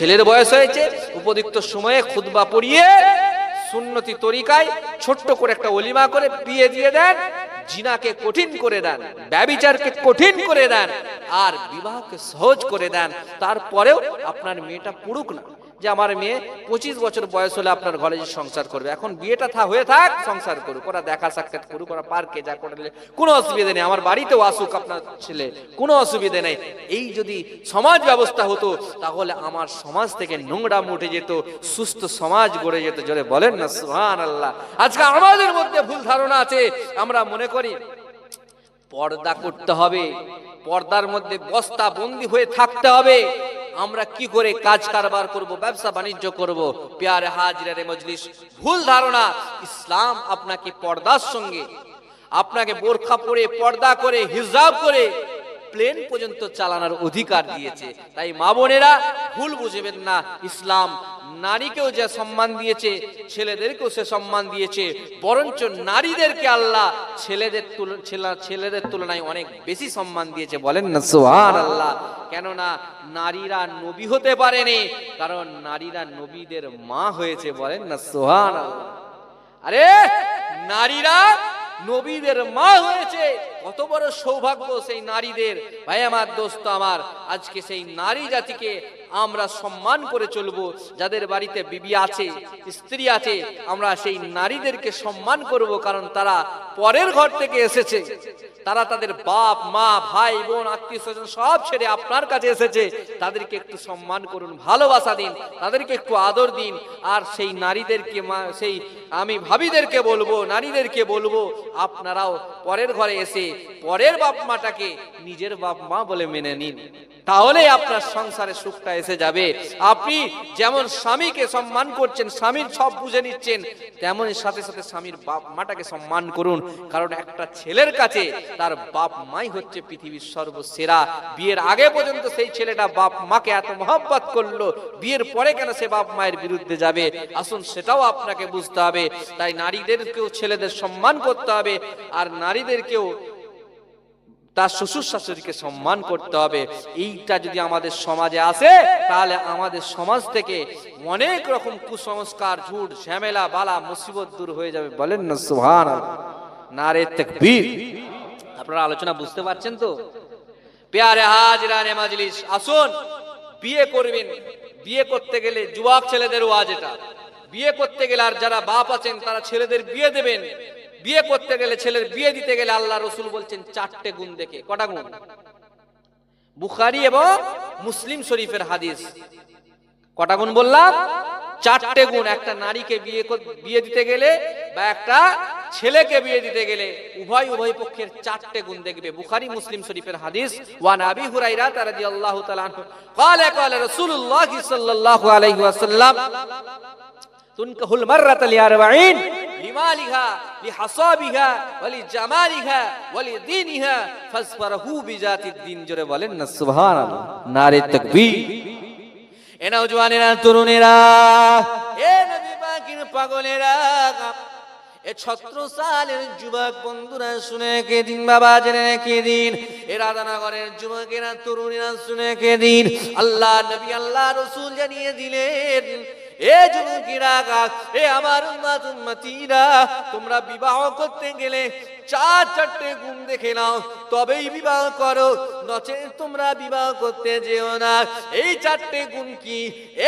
ছেলের বয়স হয়েছে উপযুক্ত সময়ে খুদবা পড়িয়ে সুন্নতি তরিকায় ছোট্ট করে একটা অলিমা করে বিয়ে দিয়ে দেন, জিনাকে কঠিন করে দেন, ব্যবিচারকে কঠিন করে দেন, আর বিবাহকে সহজ করে দেন। তারপরেও আপনার মেয়েটা পুরুক না। যে আমার মেয়ে পঁচিশ বছর বয়স হলে আপনার ঘরে যে সংসার করবে। এখন বিয়েটা থা, হয়ে থাক, সংসার করুক। ওরা দেখা সাক্ষাৎ করুক, ওরা পার্কে যা করলে কোনো অসুবিধা নেই। আমার বাড়িতেও আসুক আপনার ছেলে, কোনো অসুবিধা নেই। এই যদি সমাজ ব্যবস্থা হতো, তাহলে আমার সমাজ থেকে নোংরা মুঠে যেত, সুস্থ সমাজ গড়ে যেত। জোরে বলেন না সুহান আল্লাহ আজকে আমাদের মধ্যে ভুল ধারণা আছে। আমরা মনে করি, পর্দা করতে হবে। পর্দার মধ্যে বস্তা বন্দি হয়ে থাকতে হবে। আমরা কি করে কাজ কারবার করব, ব্যবসা বাণিজ্য করব? পেয়ারে হাজিরারে মজলিস, ভুল ধারণা। ইসলাম আপনাকে পর্দার সঙ্গে, আপনাকে বোরখা পরে, পর্দা করে, হিজাব করে প্লেন পর্যন্ত চালানোর অধিকার দিয়েছে। তাই মা বোনেরা ভুল বুঝবেন না। ইসলাম নারীকেও যে সম্মান দিয়েছে, ছেলেদেরকেও সে সম্মান দিয়েছে। বরঞ্চ নারীদেরকে আল্লাহ ছেলেদের ছেলেদের তুলনায় অনেক বেশি সম্মান দিয়েছে বলেন না? সোহান আল্লাহ কেননা নারীরা নবী হতে পারেনি, কারণ নারীরা নবীদের মা হয়েছে বলেন না? সোহান আল্লাহ আরে, নারীরা নবীদের মা হয়েছে। কত বড় সৌভাগ্য সেই নারীদের। ভাই, আমার দোস্ত, আমার, আজকে সেই নারী জাতিকে আমরা সম্মান করে চলবো। যাদের বাড়িতে বিবি আছে, স্ত্রী আছে, আমরা সেই নারীদেরকে সম্মান করব কারণ তারা পরের ঘর থেকে এসেছে। তারা তাদের বাপ, মা, ভাই, বোন আত্মীয় স্বজন সব ছেড়ে আপনার কাছে এসেছে। তাদেরকে একটু সম্মান করুন, ভালোবাসা দিন, তাদেরকে একটু আদর দিন। আর সেই নারীদেরকে সেই আমি ভাবিদেরকে বলব, নারীদেরকে বলব, আপনারাও পরের ঘরে এসে পরের বাপ মাটাকে নিজের বাপ মা বলে মেনে নিন। তাহলে আপনার সংসারে সুখটা এসে যাবে। আপনি যেমন স্বামীকে সম্মান করছেন, স্বামীর সব বুঝে নিচ্ছেন, তেমনই সাথে সাথে স্বামীর বাপ মাটাকে সম্মান করুন। কারণ একটা ছেলের কাছে তার বাপ মাই হচ্ছে পৃথিবীর সর্বসেরা। বিয়ের আগে পর্যন্ত সেই ছেলেটা বাপ মাকে এত মহব্বত করল, বিয়ের পরে কেন সে বাপ মায়ের বিরুদ্ধে যাবে? আসুন সেটাও আপনাকে বুঝতে হবে। তাই নারীদেরকেও ছেলেদের সম্মান করতে হবে, আর নারীদেরকেও তার শ্বশুর শাশুড়িকে সম্মান করতে হবে। এইটা যদি আমাদের সমাজে আসে, তাহলে আমাদের সমাজ থেকে অনেক রকম কুসংস্কার, ঝুট, ঝামেলা, বালা, মুসিবত দূর হয়ে যাবে। বলেন না সুহান নারে তাকবীর। আপনারা আলোচনা বুঝতে পারছেন তো? পেয়ারে হাজরানে মাজলিস, আসুন, বিয়ে করবেন। বিয়ে করতে গেলে যুবক ছেলেদের ওয়াজ এটা। বিয়ে করতে গেলে আর যারা বাপ আছেন, তারা ছেলেদের বিয়ে দেবেন। বিয়ে করতে গেলে ছেলের বিয়ে দিতে গেলে আল্লাহ রসুল বলছেন, চারটে গুণ দেখে। কটা গুণ? বুখারি এবং মুসলিম শরীফের হাদিস। কটা গুণ বললাম? চারটে গুণ। একটা নারীকে বিয়ে বিয়ে দিতে গেলে বা একটা ছেলেকে বিয়ে দিতে গেলে উভয় উভয় পক্ষের চারটে গুণ দেখবে। বুখারি, মুসলিম শরীফের হাদিস। ওয়ান আবি হুরাইরা রাদিয়াল্লাহু তাআলা আনহু। ক্বালা কালে রাসূলুল্লাহ সাল্লাল্লাহু আলাইহি ওয়াসাল্লাম তুনকাহুল মাররাতা লিআরবাঈন। লিমালিহা, লিহাসাবিহা ওয়ালি জামালিহা ওয়ালি দীনিহা ফাসফারহু বিজাতিদ দ্বীন জোরে বলেন না, সুবহানাল্লাহ। নারে তাকবীর। এ নওজওয়ানেরা তরুণেরা, এ নবী পাকের পাগলেরা, এ ছত্র সালের যুবক বন্ধুরা, শুনে কে দিন, বাবা জেনে কে দিন। এ রাধানগরের যুবকেরা, তরুণীরা, শুনে কে দিন। আল্লাহ নবী, আল্লাহ রসুল জানিয়ে দিলেন এ যুবকেরা এ আমার উম্মাত উম্মতিরা তোমরা বিবাহ করতে গেলে চার চারটে গুণ দেখে নাও, তবেই বিবাহ করো নচে তোমরা বিবাহ করতে যেও না। এই চারটে গুণ কি?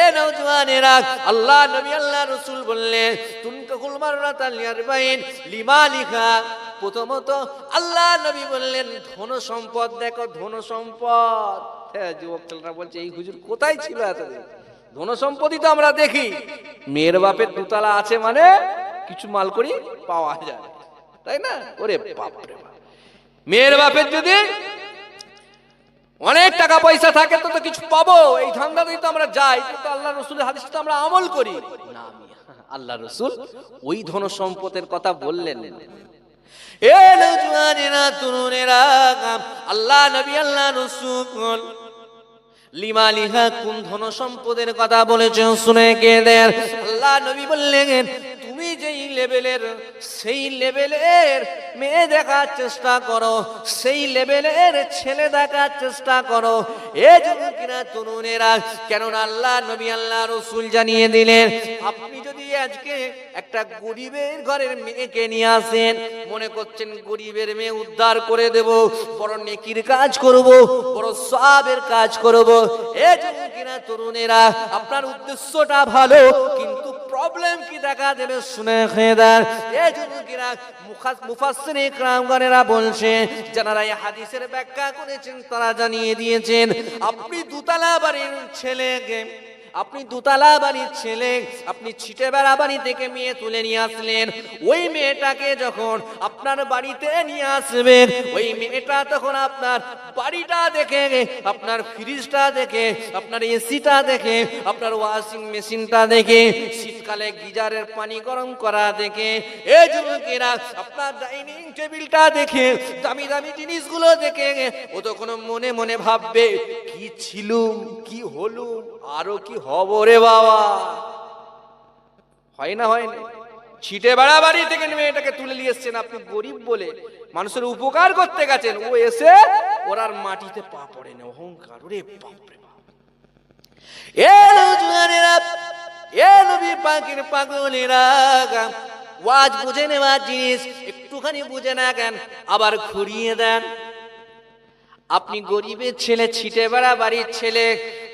এ নওজওয়ানেরা আল্লাহ নবী, আল্লাহ রসুল বললেন তুনকাকুল মাররাতাল ইয়ারবাইন লিমা লিখা প্রথমত আল্লাহ নবী বললেন, ধন সম্পদ, দেখো ধন সম্পদ। হ্যাঁ যুবক বলছে, এই হুজুর কোথায় ছিল এতদিন? ধন সম্পদই তো আমরা দেখি। মেয়ের বাপের দুতলা আছে মানে কিছু মাল করি পাওয়া যায়। তাই না? ওরে বাপরে বাপ। মেয়ের বাপের যদি অনেক টাকা পয়সা থাকে তো তো কিছু পাবো। এই ধান্দাতেই তো আমরা যাই। কিন্তু আল্লাহ রসুলের হাদিস তো আমরা আমল করি। না আল্লাহ রসুল ওই ধন সম্পদের কথা বললেন। আল্লাহ নবী, আল্লাহ রসুল। লিমা লিহা কোন ধন সম্পদের কথা বলেছেন? শুনে কে দেন? আল্লাহ নবী বললেন, তুমি যেই লেভেলের, সেই লেভেলের মেয়ে দেখার চেষ্টা করো, সেই লেভেলের ছেলে দেখার চেষ্টা করো, এ কিনা তরুণেরা, কেননা আল্লাহ নবী আল্লাহ রসুল জানিয়ে দিলেন, আপনি যদি আজকে একটা গরিবের ঘরের মেয়েকে নিয়ে আসেন। মনে করছেন গরিবের মেয়ে উদ্ধার করে দেব, বড় নেকির কাজ করব, বড় সবের কাজ করব। এ যুবকেরা তরুণেরা, আপনার উদ্দেশ্যটা ভালো, কিন্তু প্রবলেম কি দেখা দেবে শুনে খেয়ে দেন এ যুবকেরা মুফাসসির ইকরামগণেরা বলছে যারা এই হাদিসের ব্যাখ্যা করেছেন, তারা জানিয়ে দিয়েছেন, আপনি দুতলা বাড়ির ছেলেকে আপনি দুতলা বাড়ির ছেলে, আপনি ছিটে বেড়া বাড়ি থেকে মেয়ে তুলে নিয়ে আসলেন। ওই মেয়েটাকে যখন আপনার বাড়িতে নিয়ে আসবেন ওই মেয়েটা তখন আপনার বাড়িটা দেখে, আপনার ফ্রিজটা দেখে, আপনার এসিটা দেখে, আপনার ওয়াশিং মেশিনটা দেখে শীতকালে গিজারের পানি গরম করা দেখে এই যুবকেরা আপনার ডাইনিং টেবিলটা দেখে, দামি দামি জিনিসগুলো দেখে, ও তখন মনে মনে ভাববে, কি ছিলুম কি হলুম আরও কি হব রে বাবা? হয় না হয় না। ছিটে বেড়া বাড়ি থেকে মেয়েটাকে তুলে নিয়ে এসছেন আপনি গরিব বলে। মানুষের উপকার করতে গেছেন, ও এসে ওর আর মাটিতে পা পড়ে না অহংকার, ওরে বাপ রে বাপ। এ এ পাখির পাগলেরা ওয়াজ বুঝে নেওয়ার জিনিস, একটুখানি বুঝে না কেন আবার ঘুরিয়ে দেন। আপনি গরিবের ছেলে, ছিটে বেড়া বাড়ির ছেলে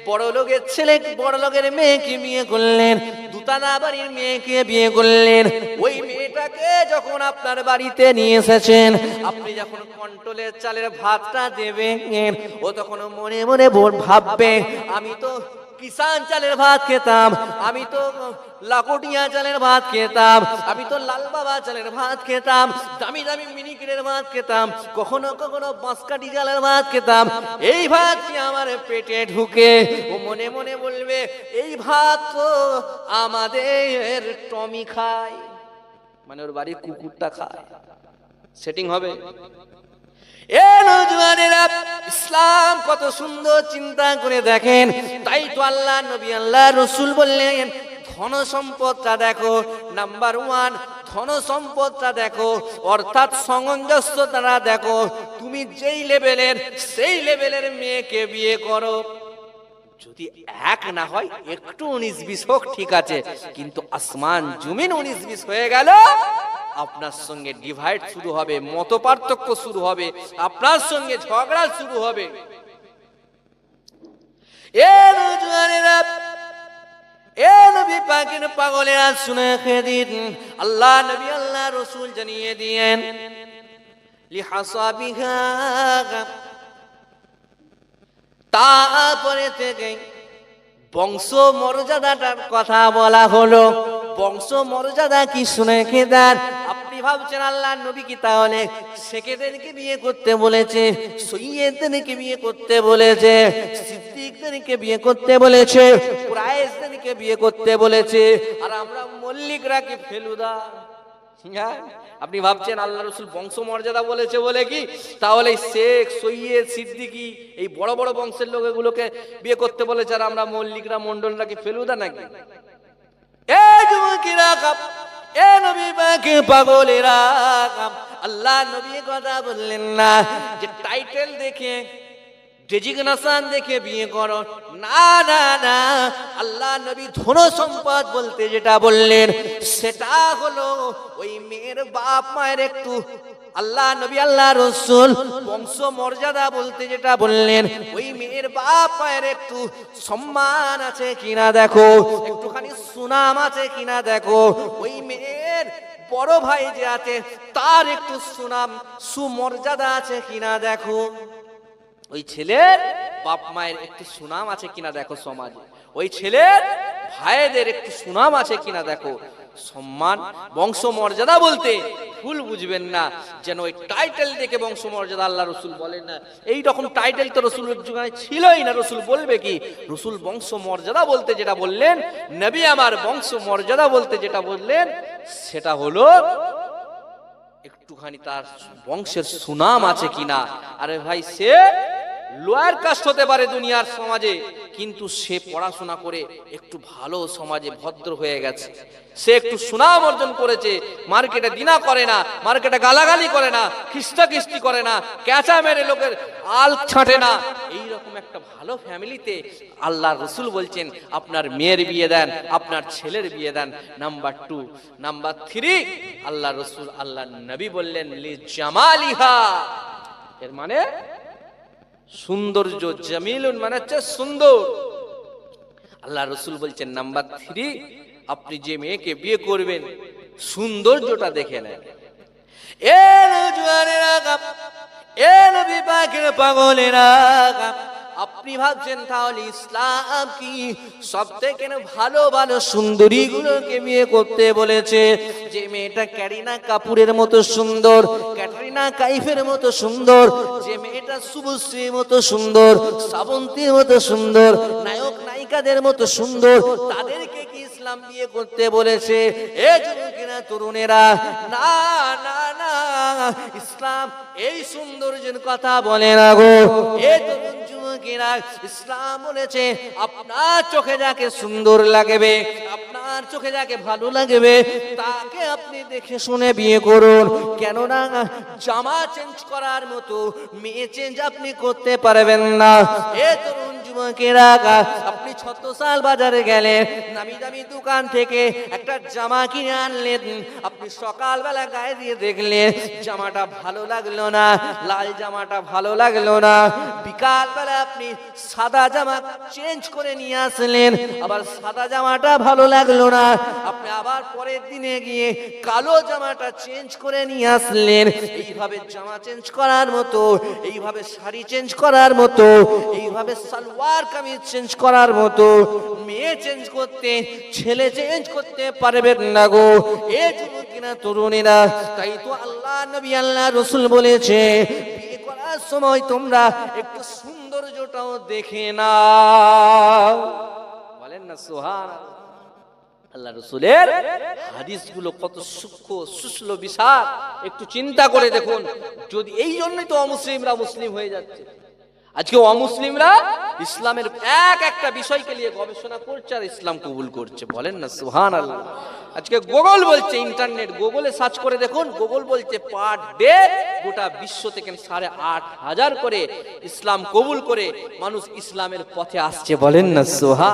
বড় লোকের ছেলে বড় লোকের মেয়েকে বিয়ে করলেন, দুতালা বাড়ির মেয়েকে বিয়ে করলেন। ওই মেয়েটাকে যখন আপনার বাড়িতে নিয়ে এসেছেন, আপনি যখন কন্ট্রোলের চালের ভাতটা দেবেন, ও তখন মনে মনে ভাববে, আমি তো কিষান চালের ভাত খেতাম, আমি তো লাকটিয়া চালের ভাত খেতাম, আমি তো লাল বাবা চালের ভাত খেতাম, দামি দামি মিনিকেটের ভাত খেতাম, কখনো কখনো বাঁশকাঠি চালের ভাত খেতাম। এই ভাত কি আমার পেটে ঢুকে? ও মনে মনে বলবে, এই ভাত তো আমাদের টমি খায়। মানে ওর বাড়ির কুকুরটা খায়। সেটিং হবে? এ নজওয়ানেরা, ইসলাম কত সুন্দর চিন্তা করে দেখেন। তাই তো আল্লাহ, নবী আল্লাহ, রসুল বললেন ধন সম্পদটা দেখো, নাম্বার ওয়ান ধন সম্পদটা দেখো, অর্থাৎ সামঞ্জস্যতা দেখো, তুমি যেই লেভেলের সেই লেভেলের মেয়েকে বিয়ে করো। যদি এক না হয়, একটু উনিশ বিশ হোক, ঠিক আছে। কিন্তু আসমান, জমিন উনিশ বিশ হয়ে গেল, আপনার সঙ্গে ডিভাইড শুরু হবে মত পার্থক্য শুরু হবে, আপনার সঙ্গে ঝগড়া শুরু হবে। শুনে দিন আল্লাহ আল্লাহ রসুল জানিয়ে দিয়েন তারপরে থেকে বংশ মর্যাদাটার কথা বলা হলো। বংশ মর্যাদা কি শুনে খেদার আপনি ভাবছেন আল্লাহ নবী কি তাহলে সেকেদেরকে বিয়ে করতে বলেছে, সৈয়দদেরকে বিয়ে করতে বলেছে, সিদ্দিকদেরকে বিয়ে করতে বলেছে, কুরাইশদেরকে বিয়ে করতে বলেছে, আর আমরা মল্লিকরা কি ফেলুদা? হ্যাঁ? আপনি ভাবছেন আল্লাহ রসুল বংশ মর্যাদা বলেছে বলে কি? তাহলে শেখ, সৈয়দ, সিদ্দিকি, এই বড় বড় বংশের লোক এগুলোকে বিয়ে করতে বলেছে আর আমরা মল্লিকরা মন্ডলরা কি ফেলুদা নাকি? এ আল্লাহ নবী কথা বললেন না। যে টাইটেল দেখে ডেজিগনেশন দেখে বিয়ে করো। না না না, আল্লাহ নবী ধন সম্পদ বলতে যেটা বললেন, সেটা হলো ওই মেয়ের বাপ মায়ের একটু আল্লাহ নবী, আল্লাহ রসুল বংশ মর্যাদা বলতে যেটা বললেন, ওই মেয়ের বাপ মায়ের একটু সম্মান আছে কিনা দেখো, একটুখানি সুনাম আছে কিনা দেখো, ওই মেয়ের বড় ভাই যে আছে, তার একটু সুনাম, সুমর্যাদা আছে কিনা দেখো। ওই ছেলের বাপ মায়ের একটু সুনাম আছে কিনা দেখো সমাজে। ওই ছেলের ভাইদের একটু সুনাম আছে কিনা দেখো। সম্মান বংশ মর্যাদা বলতে ভুল বুঝবেন না, যেন ওই টাইটেল দেখে বংশ মর্যাদা আল্লাহ রসুল বলেন না। এই রকম টাইটেল তো রসুলের যুগে ছিলই না। রসুল বলবে কি? রসুল বংশ মর্যাদা বলতে যেটা বললেন, নবী আমার বংশ মর্যাদা বলতে যেটা বললেন, সেটা হলো একটুখানি তার বংশের সুনাম আছে কিনা। আরে ভাই, সে লোয়ার কাস্ট হতে পারে দুনিয়ার সমাজে, কিন্তু সে পড়াশোনা করে একটু ভালো সমাজে ভদ্র হয়ে গেছে। সে একটু সুনাম অর্জন করেছে, মার্কেটে দিনা করে না, মার্কেটে গালাগালি করে না খিস্তা খিস্তি করে না, ক্যাচা মেরে লোকের আল ছাঁটে না। এইরকম একটা ভালো ফ্যামিলিতে আল্লাহ রসুল বলছেন, আপনার মেয়ের বিয়ে দেন, আপনার ছেলের বিয়ে দেন। নাম্বার টু নাম্বার থ্রি আল্লাহ রসুল, আল্লাহ নবী বললেন, লি জামালিহা। এর মানে সৌন্দর্য জামিলুন মানে হচ্ছে সুন্দর। আল্লাহ রসুল বলছেন, নাম্বার থ্রি, আপনি যে মেয়েকে বিয়ে করবেন, সৌন্দর্যটা দেখে নেন। এ নজওয়ানেরা গাম এ নবী পাকের পাগলেরা আপনি ভাবছেন তাহলে ইসলাম কি? সব থেকে ভালো ভালো সুন্দরী গুলোকে বিয়ে করতে বলেছে? যে মেয়েটা ক্যারিনা কাপুরের মতো সুন্দর, ক্যাটরিনা কাইফের মতো সুন্দর, যে মেয়েটা শুভশ্রীর মতো সুন্দর, শ্রাবন্তীর মতো সুন্দর, নায়ক, নায়িকাদের মতো সুন্দর, তাদেরকে কি ইসলাম বিয়ে করতে বলেছে? এ যুবকেরা, তরুণেরা, না না না, ইসলাম এই সৌন্দর্যের কথা বলে না গো। এ তরুণ যুবকেরা ইসলাম বলেছে, আপনার চোখে যাকে সুন্দর লাগবে, আপনার চোখে যাকে ভালো লাগবে, তাকে আপনি দেখে শুনে বিয়ে করুন। কেননা, জামা চেঞ্জ করার মতো, মেয়ে চেঞ্জ আপনি করতে পারবেন না। এ তরুণ যুবকেরা ছত্রসাল বাজারে গেলে নামি দামি দোকান থেকে একটা জামা কিনে আনলেন। আপনি সকালবেলা গায়ে দিয়ে দেখলেন জামাটা ভালো লাগল না, লাল জামাটা ভালো লাগল না। বিকালবেলা আপনি সাদা জামা চেঞ্জ করে নিয়ে আসলেন, আবার সাদা জামাটা ভালো লাগল না। আপনি আবার পরের দিনে গিয়ে কালো জামাটা চেঞ্জ করে নিয়ে আসলেন। এইভাবে জামা চেঞ্জ করার মতো, এইভাবে শাড়ি চেঞ্জ করার মতো, এইভাবে সালোয়ার কামিজ চেঞ্জ করার মতো মেয়ে চেঞ্জ করতে, ছেলে চেঞ্জ করতে পারবেন না গো। এ যুবকিনা তরুণীরা, তাই তো আল্লাহ নবী, আল্লাহ রসুল বলেছে, বিয়ে করার সময় তোমরা একটু সৌন্দর্যটাও দেখে না বলেন না সোহান আল্লাহ রসুলের হাদিসগুলো কত সূক্ষ্ম, সুশ্ল বিশাল একটু চিন্তা করে দেখুন, যদি এই জন্যই তো অমুসলিমরা মুসলিম হয়ে যাচ্ছে। আজকে অমুসলিমরা ইসলামের এক একটা বিষয়কে নিয়ে গবেষণা করছে আর ইসলাম কবুল করছে। বলেন না সুহান আল্লাহ আজকে গুগল বলছে, ইন্টারনেট গুগলে সার্চ করে দেখুন, গুগল বলছে পার ডে গোটা বিশ্ব থেকে সাড়ে আট হাজার করে ইসলাম কবুল করে মানুষ ইসলামের পথে আসছে। বলেন না সোহা